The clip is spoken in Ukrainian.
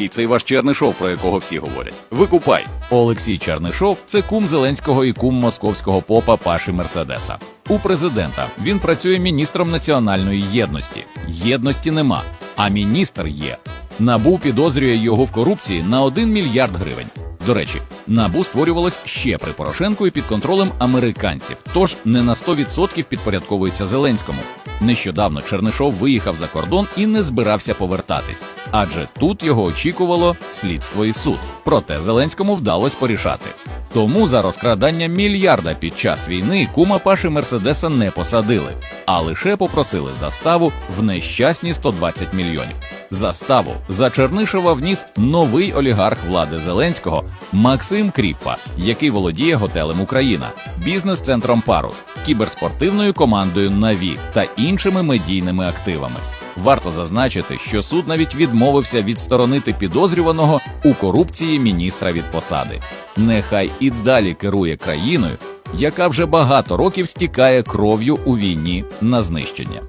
І цей ваш Чернишов, про якого всі говорять. Викупай. Олексій Чернишов це кум Зеленського і кум московського попа Паші Мерседеса. У президента він працює міністром національної єдності. Єдності нема, а міністр є. Набу підозрює його в корупції на 1 мільярд гривень. До речі, набу створювалось ще при Порошенку і під контролем американців, тож не на 100% підпорядковується Зеленському. Нещодавно Чернишов виїхав за кордон і не збирався повертатись, адже тут його очікувало слідство і суд. Проте Зеленському вдалося порішати. Тому за розкрадання мільярда під час війни кума Паші Мерседеса не посадили, а лише попросили заставу в нещасні 120 мільйонів. Заставу за Чернишова вніс новий олігарх влади Зеленського Максим Кріппа, який володіє готелем Україна, бізнес-центром Парус, кіберспортивною командою Наві та іншими медійними активами. Варто зазначити, що суд навіть відмовився відсторонити підозрюваного у корупції міністра від посади. Нехай і далі керує країною, яка вже багато років стікає кров'ю у війні на знищення.